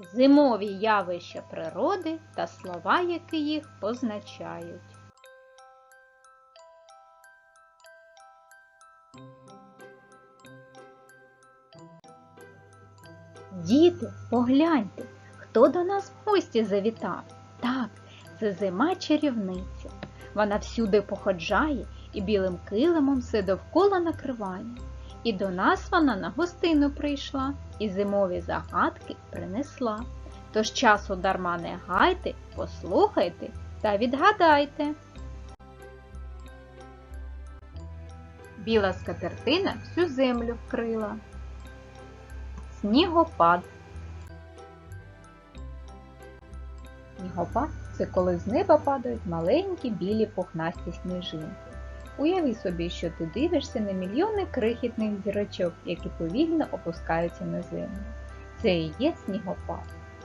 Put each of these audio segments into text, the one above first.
Зимові явища природи та слова, які їх позначають. Діти, погляньте, хто до нас в гості завітав. Так, це зима чарівниця. Вона всюди походжає і білим килимом все довкола накриває. І до нас вона на гостину прийшла, і зимові загадки принесла. Тож часу дарма не гайте, послухайте та відгадайте. Біла скатертина всю землю вкрила. Снігопад. Снігопад це коли з неба падають маленькі білі пухнасті сніжинки. Уяви собі, що ти дивишся на мільйони крихітних зірочок, які повільно опускаються на землю. Це і є снігопад.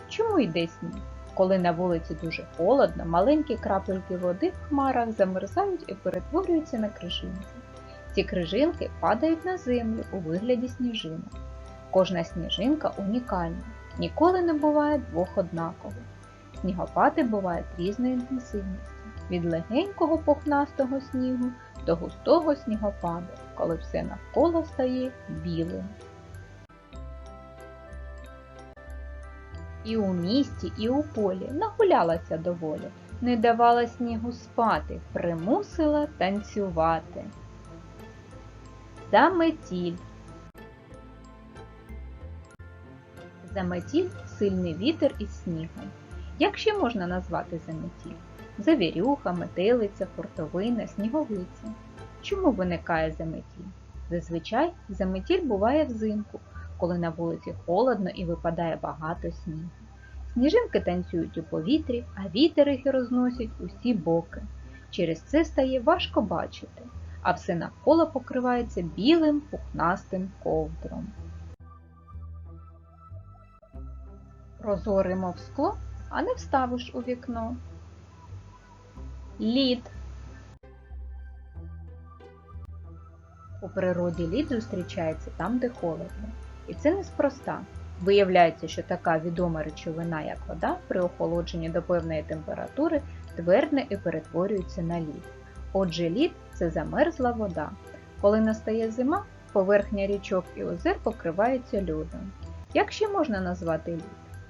Чому йде сніг? Коли на вулиці дуже холодно, маленькі крапельки води в хмарах замерзають і перетворюються на крижинки. Ці крижинки падають на землю у вигляді сніжинок. Кожна сніжинка унікальна, ніколи не буває двох однакових. Снігопади бувають різної інтенсивності, від легенького пухнастого снігу до густого снігопаду, коли все навколо стає білим. І у місті, і у полі нагулялася доволі, не давала снігу спати, примусила танцювати. Заметіль Заметіль сильний вітер із снігом. Як ще можна назвати заметіль? Завірюха, метелиця, фортовина, сніговиця. Чому виникає заметіль? Зазвичай заметіль буває взимку, коли на вулиці холодно і випадає багато снігу. Сніжинки танцюють у повітрі, а вітер їх розносить усі боки. Через це стає важко бачити, а все навколо покривається білим пухнастим ковдром. Прозорий, мов скло, а не вставиш у вікно. Лід. У природі лід зустрічається там, де холодно. І це неспроста. Виявляється, що така відома речовина, як вода, при охолодженні до певної температури твердне і перетворюється на лід. Отже, лід це замерзла вода. Коли настає зима, поверхня річок і озер покривається льодом. Як ще можна назвати лід?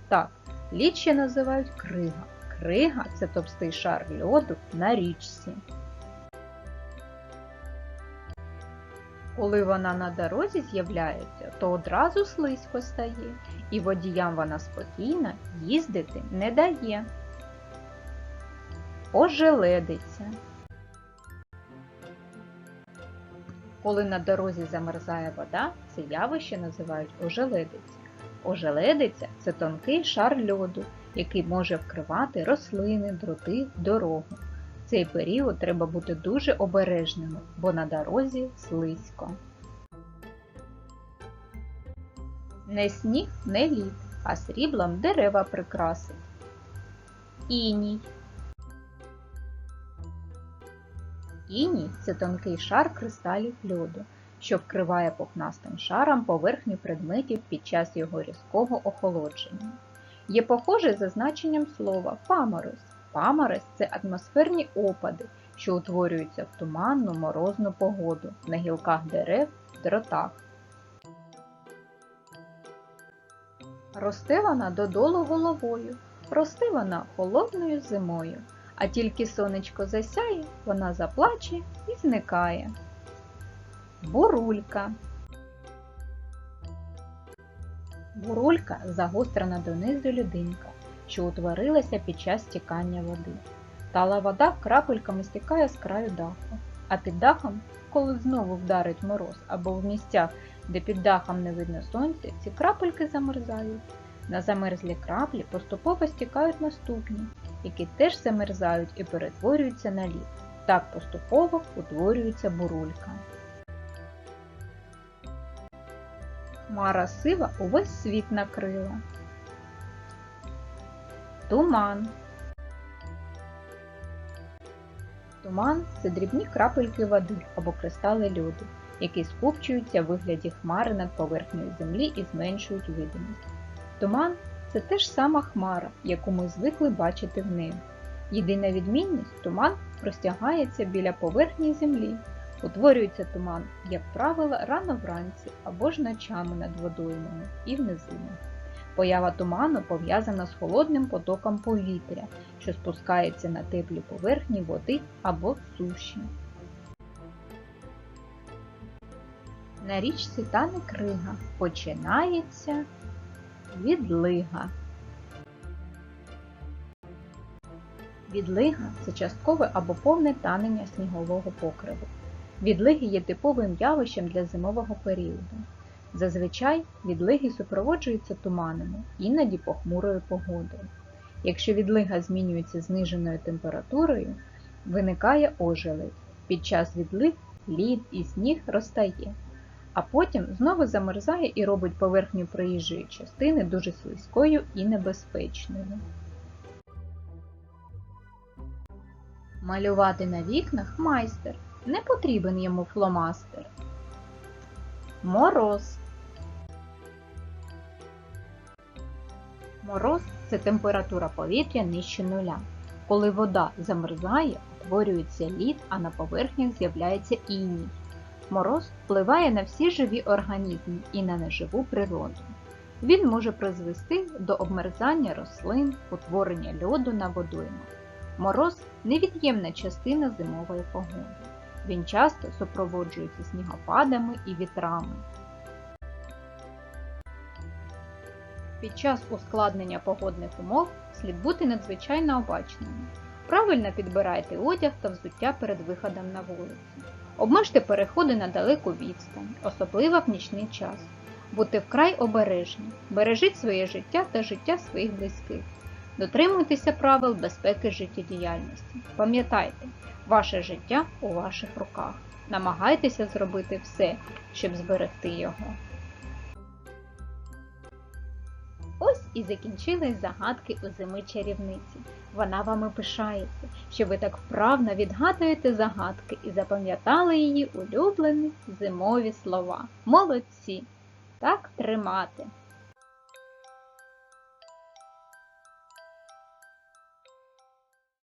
Так, лід ще називають крига. Крига це товстий шар льоду на річці. Коли вона на дорозі з'являється, то одразу слизько стає, і водіям вона спокійно їздити не дає. Ожеледиця. Коли на дорозі замерзає вода, це явище називають ожеледиця. Ожеледиця це тонкий шар льоду, який може вкривати рослини, дроти, дорогу. В цей період треба бути дуже обережними, бо на дорозі слизько. Не сніг, не лід, а сріблом дерева прикрасить. Іній. Іній це тонкий шар кристалів льоду, що вкриває пухнастим шаром поверхню предметів під час його різкого охолодження. Є похоже за значенням слова паморозь. Паморозь – це атмосферні опади, що утворюються в туманну морозну погоду на гілках дерев, дротах. Росте вона додолу головою, росте вона холодною зимою, а тільки сонечко засяє, вона заплаче і зникає. Бурулька Бурулька загострена донизу людинка, що утворилася під час стікання води. Тала вода крапельками стікає з краю даху, а під дахом, коли знову вдарить мороз або в місцях, де під дахом не видно сонця, ці крапельки замерзають. На замерзлі краплі поступово стікають наступні, які теж замерзають і перетворюються на лід. Так поступово утворюється бурулька. Хмара сива увесь світ накрила. Туман. Туман це дрібні крапельки води або кристали льоду, які скупчуються в вигляді хмари над поверхнею землі і зменшують видимість. Туман це теж сама хмара, яку ми звикли бачити в небі. Єдина відмінність туман простягається біля поверхні землі. Утворюється туман, як правило, рано вранці або ж ночами над водоймами і в. Поява туману пов'язана з холодним потоком повітря, що спускається на теплі поверхні води або суші. На річці тане крига починається відлига. Відлига це часткове або повне танення снігового покриву. Відлиги є типовим явищем для зимового періоду. Зазвичай відлиги супроводжуються туманами, іноді похмурою погодою. Якщо відлига змінюється зниженою температурою, виникає ожеледь. Під час відлиг лід і сніг розтає, а потім знову замерзає і робить поверхню проїжджої частини дуже слизькою і небезпечною. Малювати на вікнах майстер. Не потрібен йому фломастер. Мороз. Мороз це температура повітря нижче нуля. Коли вода замерзає, утворюється лід, а на поверхнях з'являється іній. Мороз впливає на всі живі організми і на неживу природу. Він може призвести до обмерзання рослин, утворення льоду на водоймах. Мороз невід'ємна частина зимової погоди. Він часто супроводжується снігопадами і вітрами. Під час ускладнення погодних умов слід бути надзвичайно обачними. Правильно підбирайте одяг та взуття перед виходом на вулицю. Обмежте переходи на далеку відстань, особливо в нічний час. Будьте вкрай обережні, бережіть своє життя та життя своїх близьких. Дотримуйтеся правил безпеки життєдіяльності. Пам'ятайте, ваше життя у ваших руках. Намагайтеся зробити все, щоб зберегти його. Ось і закінчились загадки у зими чарівниці. Вона вами пишається, що ви так вправно відгадуєте загадки і запам'ятали її улюблені зимові слова. Молодці! Так тримати!